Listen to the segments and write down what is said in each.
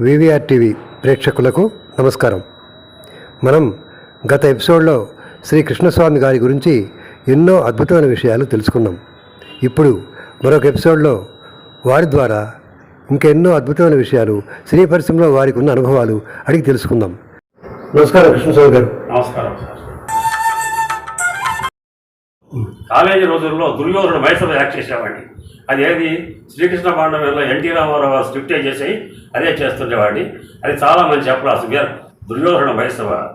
VVR TV ప్రేక్షకులకు నమస్కారం. మనం గత ఎపిసోడ్లో శ్రీ కృష్ణస్వామి గారి గురించి ఎన్నో అద్భుతమైన విషయాలు తెలుసుకున్నాం. ఇప్పుడు మరొక ఎపిసోడ్లో వారి ద్వారా ఇంకెన్నో అద్భుతమైన విషయాలు శ్రీ పరిశ్రమలో వారికి ఉన్న అనుభవాలు అడిగి తెలుసుకుందాం. నమస్కారం కృష్ణస్వామి గారు. నమస్కారం కాలేజీ రోజుల్లో దుర్యోధన మైసూరు యాక్ట్ చేసేవాడిని. అది ఏది శ్రీకృష్ణ పాండవంలో ఎన్టీ రామారావు గారు స్క్రిప్టే చేసి అదే చేస్తుండేవాడిని. అది చాలా మంచి అప్రాస్ వీర్ దుర్యోధన మైసవ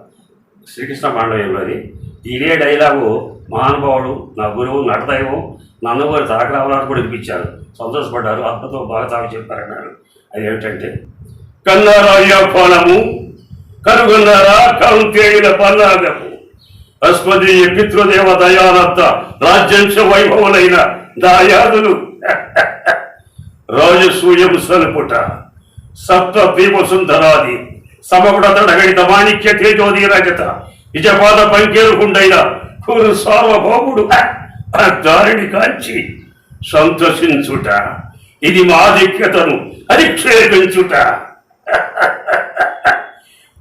శ్రీకృష్ణ పాండవ్యంలోది. ఇదే డైలాగు మహానుభావుడు నా గురువు నటదైవం నా అన్నగారు తారక రామారావు కూడా వినిపించారు. సంతోషపడ్డారు. అద్భుతం బాగా తాగు చెప్పారన్నారు. అది ఏమిటంటే కన్నారాయ ఫలము కనుగొన్నారా కౌంతేయుల పన్నాగము. అస్మదీయ పితృదేవ దయానంత రాజ్యంశ వైభవులైన దాయాదులు రాజసూయం సలుపుట సప్త దీప సుందరాది సమగుడ తడగడిత మాణిక్య తేజోది రజత నిజపాద పంకేరుకుండైన కురు సార్వభౌముడు. ఆ దారిని కాల్చి సంతోషించుట ఇది మా ఆధిక్యతను అధిక్షేపించుట.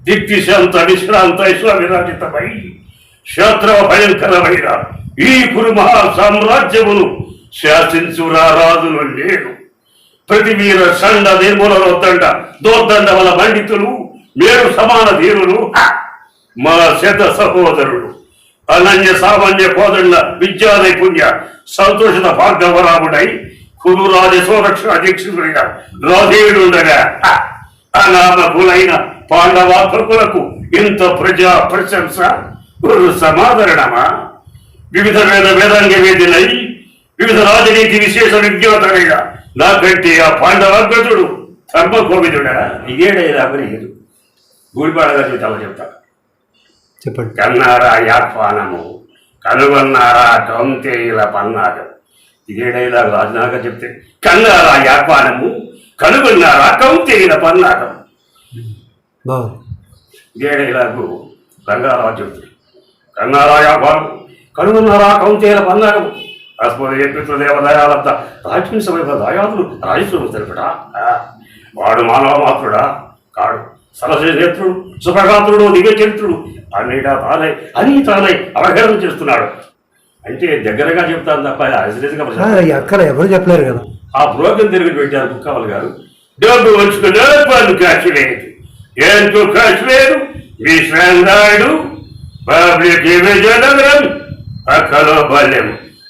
దిక్తిశాంత విశ్రాంత విరాజితమై క్షేత్ర భయంకరమైన ఈ కురు మహా సామ్రాజ్యమును శాసించురా రాజులు లేరు ప్రతి వీర సండ నిర్మూలన దోర్దండ వల పండితులు మేరు సమాన ధీరులు మా శత సహోదరుడు. అనన్య సామాన్య కోదండ విద్యా నైపుణ్య సంతోషిత భాగవరాముడై కురు రాజ సంరక్షణ అధ్యక్షుడిగా రాధేయుడుండగా హ! అనామకులైన పాండవాత్మకులకు ఇంత ప్రజా ప్రశంస గురు సమాదరణమా? వివిధ వేద వేదాంగ వేదినై వివిధ రాజనీతి విశేష విజ్ఞాతమైన నాకంటే ఆ పాండవగ్రతుడు ధర్మ కోవిదుడా ఇదేడైనా లేదు గూడిపాడగా చెబుతామని చెప్తా చెప్పండి. కన్నారా యాఖ్వానము కనుగొన్నారా కౌంతేయుల పన్నాగం. ఇదే డైలాగ్ రాజనాగా చెప్తే కన్నారా యాఖ్వానము కనుగొన్నారా కౌంతేయుల పన్నాగం. బాగుంది ఇదే డైలాగు రంగారావు చెప్తుంది కన్నారా యాఖ్వానం కనుగొన్నారా కౌంతేయుల పన్నాగం. అస్మదీయ పితృదేవ దయాలంత. రాజ్యం సమయ దయాదులు రాజస్వరం తెలుపడా? వాడు మానవ మాత్రుడా? కాడు. సరస్వ నేత్రుడు సుఖగాత్రుడు దివ్య చరిత్రుడు. అన్నిటా తానై అన్ని తానై అవహేళన చేస్తున్నాడు. అంటే దగ్గరగా చెప్తాను తప్ప అక్కడ ఎవరు చెప్పలేరు కదా. ఆ బ్రోకన్ తిరిగి పెట్టారు కుక్కవల్ గారు. డబ్బు వచ్చుకునే పన్ను ఖర్చు లేదు. ఎంతో ఖర్చు లేదు. మీ శ్రేందాయుడు పబ్లిక్ విజయనగరం అక్కలో బల్యం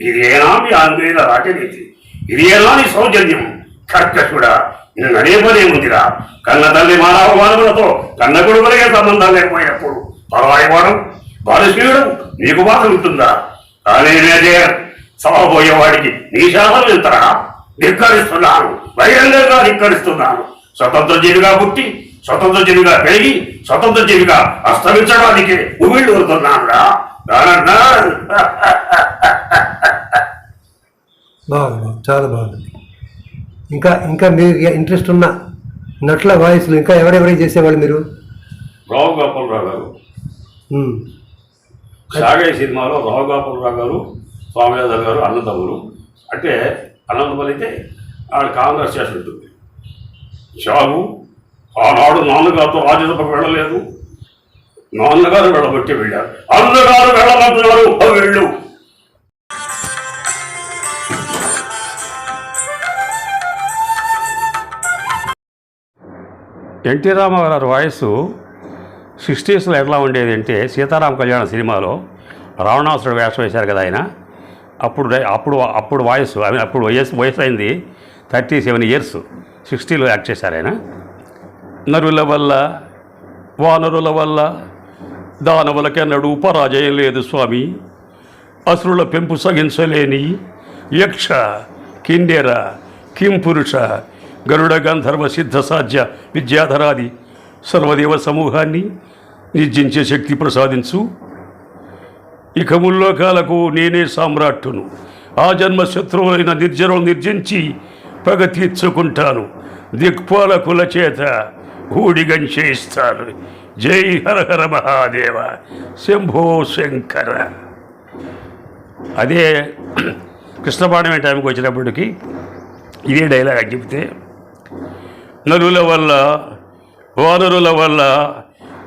ఇదేనా మీ ఆంగ్లేయుల రాజనీతి? ఇదేనా నీ సౌజన్యం? కర్కశుడా నిన్ను అనే ఉందిరా కన్న తల్లి మానవ మానవులతో కన్న కొడుకులకే సంబంధాలు లేకపోయినప్పుడు పరాయి వాడు బాలశీయుడు నీకు బాధ ఉంటుందా? కానీ నేనే సభపోయేవాడికి నీ శాసనం ఎంతరా? ధిక్కరిస్తున్నాను బహిరంగంగా ధిక్కరిస్తున్నాను. స్వతంత్ర జీవిగా పుట్టి స్వతంత్ర జీవిగా పెరిగి స్వతంత్ర జీవిగా అస్తమించడానికి ఉమిళ్ళు ఊరుతున్నానురా రా బాగుంది చాలా బాగుంది. ఇంకా ఇంకా మీకు ఇంట్రెస్ట్ ఉన్న నటుల వాయిస్లు ఇంకా ఎవరెవరైనా చేసేవాళ్ళు మీరు? రావు గోపాలరావు గారు. ఉమ్. సాగే సినిమాలో రావు గోపాలరావు గారు స్వామినాథన్ గారు అన్నదమ్ములు అంటే అన్నదమ్ములు అయితే ఆవిడ కాంగ్రెస్ చేసి ఉంటుంది. షాగు ఆనాడు నాన్నగారితో రాజ్యసభకు వెళ్ళలేదు. నాన్నగారు వెళ్ళబట్టి వెళ్ళారు. అన్నగారు వెళ్ళమంటున్నారు. వెళ్ళు. ఎన్టీ రామారావు గారి వాయిస్ సిక్స్టీస్లో ఎట్లా ఉండేది అంటే సీతారామ కళ్యాణ సినిమాలో రావణాసుడు వేషం వేశారు కదా ఆయన. అప్పుడు అప్పుడు అప్పుడు వాయిస్ ఐ మీన్ అప్పుడు వయసు వయసు అయింది థర్టీ సెవెన్ ఇయర్స్. సిక్స్టీలో యాక్ట్ చేశారు ఆయన. నరుల వల్ల వానరుల వల్ల దానవులకెన్నడు పరాజయం లేదు స్వామి. అసురుల పెంపు సగించలేని యక్ష కిండెర కింపురుష గరుడ గంధర్వ సిద్ధ సాధ్య విద్యాధరాది సర్వదేవ సమూహాన్ని నిర్జించే శక్తి ప్రసాదించు. ఇక ముల్లోకాలకు నేనే సామ్రాట్టును. ఆ జన్మ శత్రువులైన నిర్జనం నిర్జించి పగ తీర్చుకుంటాను. దిక్పాలకుల చేత ఊడిగంచేయిస్తాను జై హర హర మహాదేవ. శంభో శంకర. అదే కృష్ణపాఠమే టైంకి వచ్చినప్పటికీ ఇదే డైలాగ్ అని చెప్తే నరుల వల్ల వానరుల వల్ల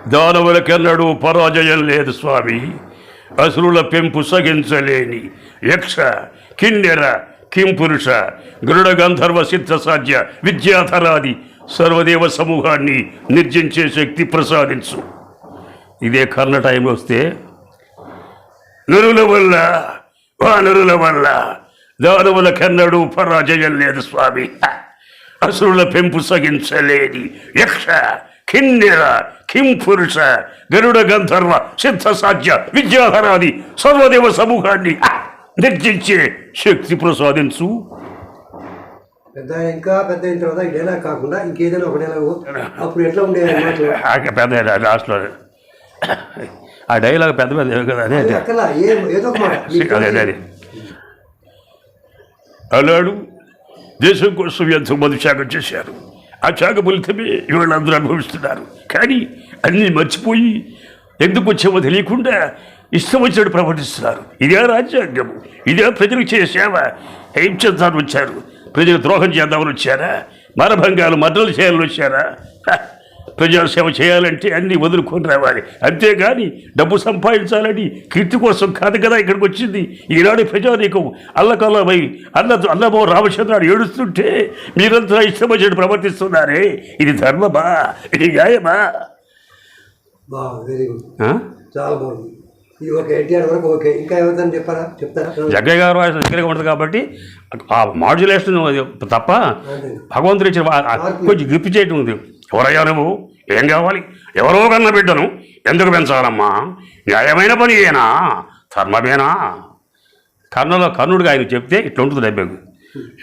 దానవులకెన్నడూ పరాజయం లేదు స్వామి. అసురుల పెంపు సగించలేని యక్ష కిన్నెర కింపురుష గరుడ గంధర్వ సిద్ధ సాధ్య విద్యాధరాది సర్వదేవ సమూహాన్ని నిర్జించే శక్తి ప్రసాదించు. ఇదే కర్ణ టైం వస్తే నరుల వల్ల వానరుల వల్ల దానవులకెన్నడూ పరాజయం లేదు స్వామి. అసురుల పెంపు సగించలేని యక్ష కిన్నెర కింపురుష గరుడ గంధర్వ సిద్ధ సాధ్య విద్యాధరాది సర్వదేవ సమూహాన్ని నిర్జించే శక్తి ప్రసాదించు. పెద్ద ఇంకా పెద్ద అయిన తర్వాత ఈ డైలాగ్ కాకుండా ఇంకేదైనా ఒక డైలాగ్ అప్పుడు ఎట్లా ఉండేది పెద్ద లాస్ట్లో ఆ డైలాగ్ పెద్ద పెద్ద కదా అదే అదే అదే. అదే అదే అలాడు దేశం కోసం ఎంతో మంది త్యాగం చేశారు. ఆ త్యాగ ఫలితమే ఇవాళ అందరూ అనుభవిస్తున్నారు. కానీ అన్నీ మర్చిపోయి ఎందుకు వచ్చామో తెలియకుండా ఇష్టం వచ్చినట్టు ప్రవర్తిస్తున్నారు. ఇదే రాజ్యాంగము ఇదే ప్రజలకు చేసే సేవ. ఏం చేద్దామని వచ్చారు? ప్రజలు ద్రోహం చేద్దామని వచ్చారా? మరభంగాలు మద్దలు చేయాలని వచ్చారా? హ! ప్రజల సేవ చేయాలంటే అన్ని వదులుకొని రావాలి. అంతేగాని డబ్బు సంపాదించాలని కీర్తి కోసం కాదు కదా ఇక్కడికి వచ్చింది. ఈనాడు ప్రజానీకం. అల్లకల్లమై అల్ల అల్లమో రామచంద్రాడు ఏడుస్తుంటే మీరంతా ఇష్టం వచ్చినట్టు ప్రవర్తిస్తున్నారే. ఇది ధర్మమా? ఇది న్యాయమా? బాగుంది వెరీ గుడ్ ఆ? చాలా బాగుంది. ఇది ఓకే ఎన్టీఆర్ వరకు ఓకే. ఇంకా ఎవరిదని చెప్పారా? చెప్తారా? జగ్గయ్య గారు దగ్గరగా ఉంటుంది కాబట్టి ఆ మాడ్యులేషన్ తప్ప భగవంతుడు ఇచ్చిన కొంచెం గ్రిప్ చేయటం ఉంది. ఎవరయ్యా నువ్వు ఏం కావాలి ఎవరో కన్న బిడ్డను ఎందుకు పెంచాలమ్మా న్యాయమైన పని ఏనా ధర్మమేనా కర్ణలో కర్ణుడిగా ఆయన చెప్తే ఇట్లా ఉంటుంది డబ్బెగు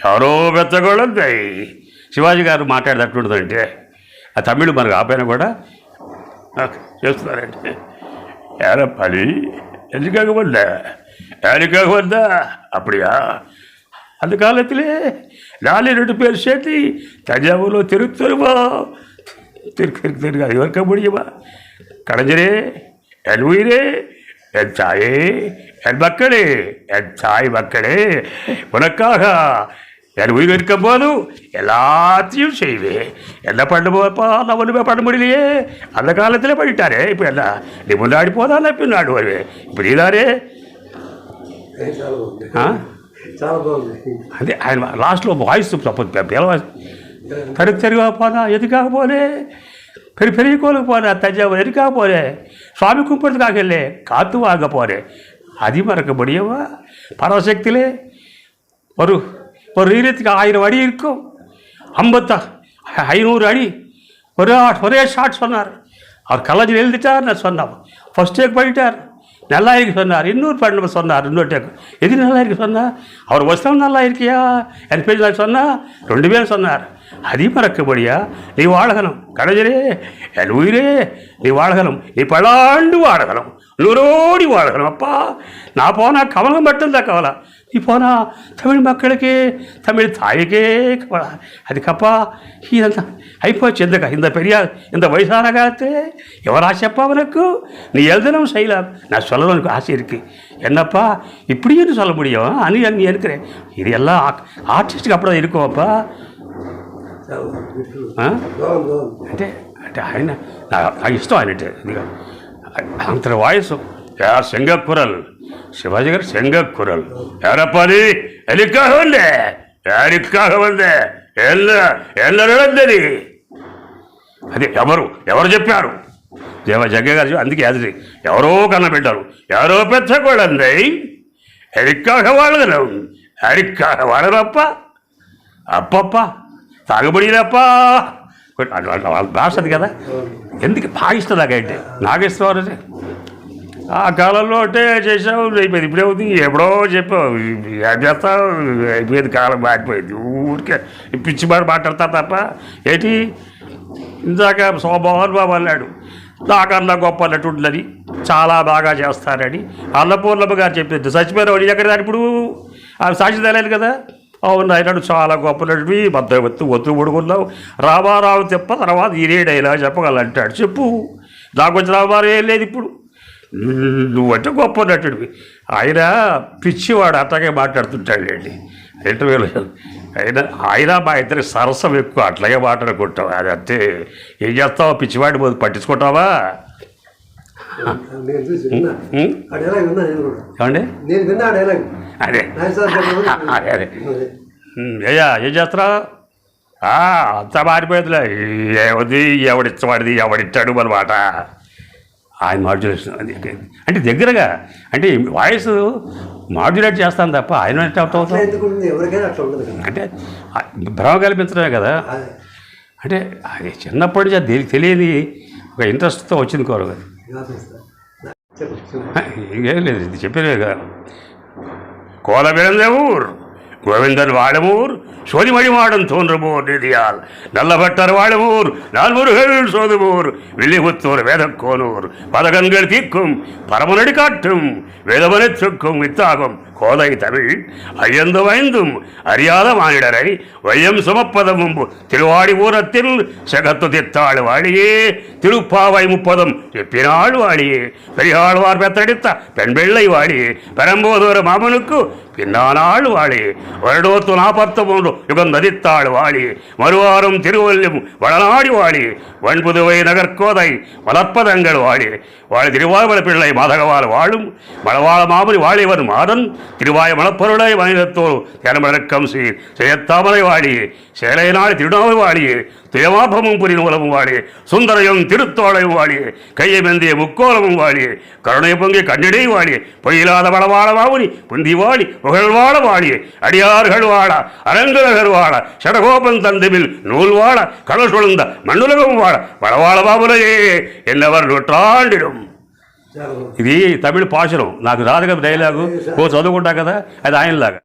ఎవరో పెద్దగోళ్ళంతే శివాజీ గారు మాట్లాడేది అట్లుంటుందంటే ఆ తమిళ్ మనకు ఆపైన కూడా చేస్తున్నారంటే ஏறப்பாடி எதுக்காக வந்த யாருக்காக வந்தா அப்படியா அந்த காலத்திலே நாலு ரெண்டு பேர் சேர்த்து தஞ்சாவூரில் திருத்தருவா திருக்கு திருக்கு அது இருக்க முடியுமா கலைஞரே என் உயிரே என் தாயே என் மக்களே என் தாய் மக்களே உனக்காக என் உயிர் இருக்கும் போதும் எல்லாத்தையும் செய்வேன் என்ன பண்ணுவோப்பா நான் ஒன்றுமே பண்ண முடியலையே அந்த காலத்தில் பண்ணிட்டாரே இப்போ எல்லாம் நீ முன்னாடி போதானே பின்னாடி வருவேன் இப்போ நீதானே ఏ, చాలా బాగుంది ఆ? చాలా బాగుంది అదే ఆయన లాస్ట్లో వాయిస్ తప్పదు పిలవాయిస్ தடுத்தறிவாக போனால் எதுக்காக போகிறேன் பெரிய பெரிய கோலுக்கு போகிறேன் தஞ்சாவூர் எதுக்காக போகிறேன் சுவாமி கும்பிட்றதுக்காக இல்லை காற்று வாங்க போகிறேன் அதிகமாக இருக்க முடியுமா? பரவசக்தியிலே ஒரு ஒரு ஈரத்துக்கு ஆயிரம் அடி இருக்கும். ஐம்பத்தா ஐநூறு அடி. ஒரே ஒரே ஷாட் சொன்னார். அவர் காலேஜில் எழுதிட்டார் நான் சொன்னேன் ஃபஸ்ட் டேக் பண்ணிட்டார். நல்லா இருக்கு சொன்னார். இன்னொரு பண்ண சொன்னார் இன்னொரு டேக் எது நல்லா இருக்கு சொன்னார் அவர் வசனம் நல்லா இருக்கியா? என் பேஜ் சொன்னால் ரெண்டு பேரும் சொன்னார். அதிபறக்கும்படியா நீ வாழ்கணும் கலைஞரே என் உயிரே நீ வாழ்கணும் நீ பலாண்டு வாழ்கணும் நூறோடி வாழ்கணும் அப்பா. நான் போனால் கவலம் மட்டும்தான் கவலை. நீ போனால் தமிழ் மக்களுக்கு தமிழ் தாய்க்கே கவலை. அதுக்கப்பா இதான் ஐப்போச்சு இந்த இந்த பெரியார் இந்த வயசான காலத்து எவராசப்பா அவனுக்கும் நீ எழுதணும் செய்யலாம். நான் சொல்லணும்னு ஆசை இருக்குது என்னப்பா இப்படின்னு சொல்ல முடியும்? அணி அங்கே இருக்கிறேன். இது எல்லாம் ஆர்டிஸ்ட்டுக்கு அப்படி தான் இருக்கும் அப்பா. అంటే అంటే ఆయన నాకు ఇష్టం ఆయన అంటే అంత వాయిస్. యా సింగకురల్ శివాజీ గారు సింగకురల్ ఎరపది ఎలికాహ ఉందే? ఎలికాహ ఉందే. ఎల్ల ఎల్లరడద్దని అది ఎవరు ఎవరు చెప్పారు? దేవ జగ్గ గారు అందుకే అది ఎవరో కన్నబెట్టారు ఎవరో పెద్ద పెంచకూడదు ఎడిక్కాక వాళ్ళను అడిక్కాక వాళ్ళనప్ప అప్పప్ప. తాగబడినప్ప? వాళ్ళ భాష అది కదా. ఎందుకు బాగా ఇష్టం నాకైతే నాకు ఇష్టం ఆ కాలంలో అంటే చేసావు అయిపోయింది. ఇప్పుడే ఉంది ఎప్పుడో చెప్పావు. ఏం చేస్తావు? అయిపోయింది కాలం మారిపోయింది. ఊరికే పిచ్చి మాట మాట్లాడతా తప్ప. ఏంటి? ఇందాక సోమవారం బాబు అన్నాడు నాకన్నా గొప్ప నటుడులని చాలా బాగా చేస్తారని. అన్నపూర్ణమ్మ గారు చెప్పింది సచిపోయిన వాళ్ళు ఎక్కడ ఇప్పుడు ఆమె సాక్షి తెలియదు కదా? అవును ఆయన చాలా గొప్ప నటుడి మధ్య ఒత్తు ఒత్తు పడుకున్నావు రామారావు చెప్ప తర్వాత ఈరే డైలాగ్ చెప్పగలంటాడు చెప్పు. నాకు వచ్చిన రామారావు ఏం లేదు ఇప్పుడు. నువ్వంటే గొప్ప నటుడివి. ఆయన పిచ్చివాడు అట్లాగే మాట్లాడుతుంటాడండి ఇంటర్వ్యూలో ఆయన ఆయన మా ఇద్దరి సరసం ఎక్కువ అట్లాగే మాట్లాడుకుంటాం. అది అంతే. ఏం చేస్తావు? పిచ్చివాడి పోదు పట్టించుకుంటావా? ఏమండి? నేను విన్నా అదే. అదే అదే. ఉం, ఏయ్యా ఏం చేస్తారా అంతా మారిపోయిందిలే. ఏవది ఎవడిచ్చవాడిది ఎవడిచ్చాడు అనమాట ఆయన మాడ్యులేషన్ అంటే దగ్గరగా అంటే వాయిస్ మాడ్యులేట్ చేస్తాను తప్ప ఆయన అవుతాం అంటే భ్రమ కల్పించడమే కదా. అంటే అది చిన్నప్పటి నుంచి అది తెలి- తెలియని ఒక ఇంట్రెస్ట్తో వచ్చింది కోరు ఇంకేం లేదు ఇది చెప్పేదే కదా. கோல பிறந்த ஊர் கோவிந்தன் வாழுமூர் சோதிமணி மாடன் தோன்றுமோர் நிதியால் நல்லபட்டர் வாழுமூர் நால்முருகள் சோதுமூர் வில்லிபுத்தூர் வேதக்கோனூர் பதகன்கள் தீக்கும் பரமநடி காட்டும் வேதமனத்துக்கும் வித்தாகும் கோதை தமிழ். அயந்து வைந்தும் அறியாத மானிடரை வையம் சுமப்பதம் திருவாடி ஊரத்தில் செகத்து தித்தாள் வாழியே திருப்பாவை முப்பதும் எப்பினாள் வாழியே. பெரியாழ்வார் பெத்தடித்த பெண் பிள்ளை வாழியே பெரம்போதொரு மாமனுக்கு பின்னானாள் வாழி வருடோத்து நாற்பத்து மூன்று யுகம் நதித்தாள் வாழி மறுவாரும் திருவல்லும் வளநாடி வாழி வன்புதுவை நகர்கோதை வளர்ப்பதங்கள் வாழி வாழி திருவாரூர பிள்ளை மாதகவால் வாழும். மலவாள மாமணி வாழிவன் மாதன். திருவாய மனப்பொருளை மனிதத்தோல் தினமிறக்கம் சீர் செயத்தாமரை வாழி சேலையினால் திருநாவை வாழி தியமாபமும் புரிநூலமும் வாழி சுந்தரையும் திருத்தோளையும் வாழி கையை மெந்திய முக்கோலமும் வாழி கருணை பொங்கி கண்ணிடை வாழி பொய்யில்லாத வளவாழ வாவுனி புந்தி வாழி புகழ்வாழ வாழி அடியார்கள் வாழ அரங்கலகர் வாழ சடகோபன் தந்துமில் நூல் வாழ கடல் சுழந்த மண்ணுலகம் வாழ வளவாழ பாபுலையே என்னவர் நூற்றாண்டிடும். ఇది తమిళ పాశనం నాకు రాదు కదా డైలాగు ఓ చదువుకుంటా కదా అది ఆయనలాగా.